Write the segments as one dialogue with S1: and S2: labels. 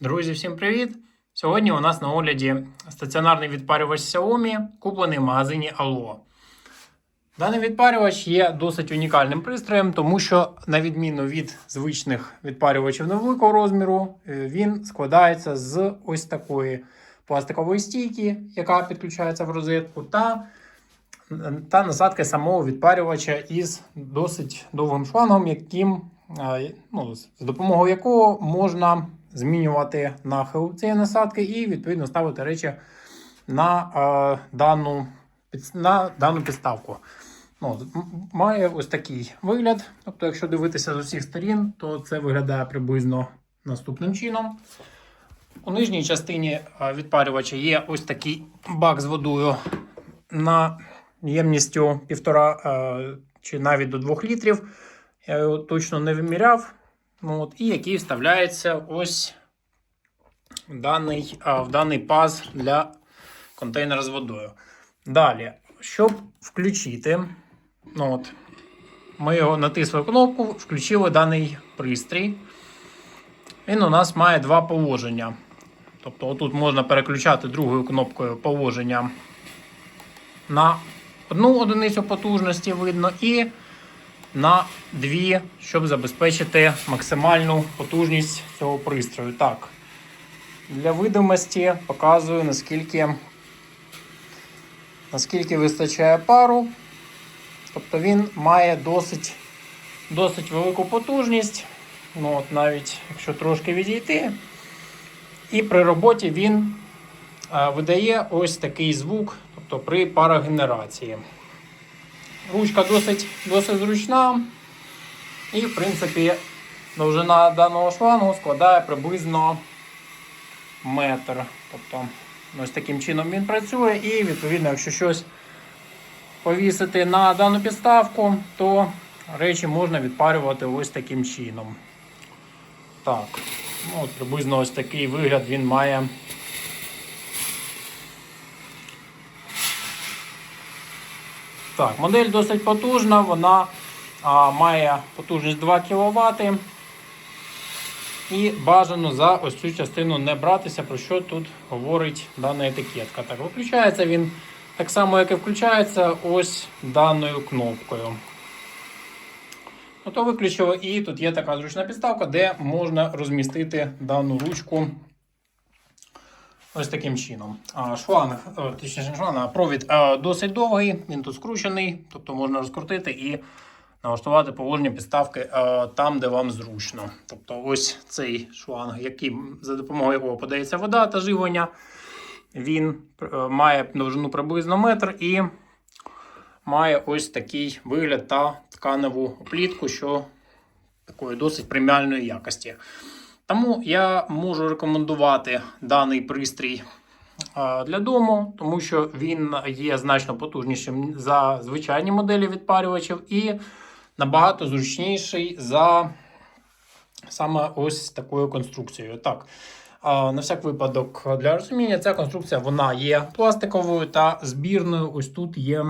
S1: Друзі, всім привіт! Сьогодні у нас на огляді стаціонарний відпарювач Xiaomi, куплений в магазині Allo. Даний відпарювач є досить унікальним пристроєм, тому що, на відміну від звичних відпарювачів невеликого розміру, е, він складається з ось такої пластикової стійки, яка підключається в розетку, та, та насадки самого відпарювача із досить довгим шлангом, яким, е, ну, з допомогою якого можна змінювати нахил цієї насадки і відповідно ставити речі на, е, дану, на дану підставку. Ну, має ось такий вигляд. Тобто, якщо дивитися з усіх сторін, то це виглядає приблизно наступним чином. У нижній частині е, відпарювача є ось такий бак з водою на ємністю 1,5 е, чи навіть до 2 літрів. Я його точно не виміряв. Ну, От, і який вставляється ось в даний, в даний паз для контейнера з водою. Далі, щоб включити, ну от, ми його натисли кнопку, включили даний пристрій. Він у нас має два положення. Тобто, отут можна переключати другою кнопкою положення на одну одиницю потужності видно, і на дві, щоб забезпечити максимальну потужність цього пристрою. Так, для видимості показую, наскільки, наскільки вистачає пару. Тобто він має досить, досить велику потужність. Ну, от навіть якщо трошки відійти. І при роботі він е, видає ось такий звук, тобто при парогенерації. Ручка досить, досить зручна. І, в принципі, довжина даного шлангу складає приблизно метр. Тобто, ось таким чином він працює. І, відповідно, якщо щось повісити на дану підставку, то речі можна відпарювати ось таким чином. Так, ну, от приблизно ось такий вигляд він має. Так, модель досить потужна, вона а, має потужність 2 кВт. І бажано за ось цю частину не братися, про що тут говорить дана етикетка. Так, виключається він так само, як і включається ось даною кнопкою. Ото виключили, і тут є така зручна підставка, де можна розмістити дану ручку ось таким чином. Шланг, е, точніше, шланг, а провід е, досить довгий, він тут скручений, тобто можна розкрутити і налаштувати положення підставки е, там, де вам зручно. Тобто ось цей шланг, який, за допомогою якого подається вода та живлення, він має довжину приблизно метр і має ось такий вигляд та тканеву оплітку, що такої досить преміальної якості. Тому я можу рекомендувати даний пристрій для дому, тому що він є значно потужнішим за звичайні моделі відпарювачів і набагато зручніший за саме ось такою конструкцією. Так, на всяк випадок для розуміння, ця конструкція вона є пластиковою та збірною. Ось тут є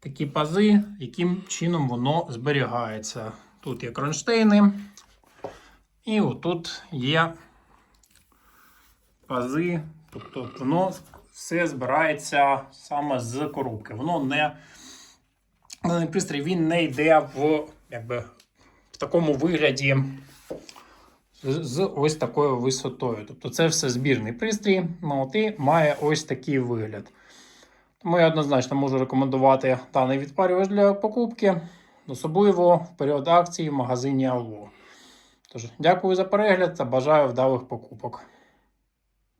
S1: такі пази, яким чином воно зберігається. Тут є кронштейни. І отут є пази, тобто воно все збирається саме з коробки. Воно не пристрій він не йде в, якби, в такому вигляді з, ось такою висотою. Тобто це все збірний пристрій, ну, має ось такий вигляд. Тому я однозначно можу рекомендувати даний відпарювач для покупки, особливо в період акції в магазині Allo. Тож, дякую за перегляд та бажаю вдалих покупок.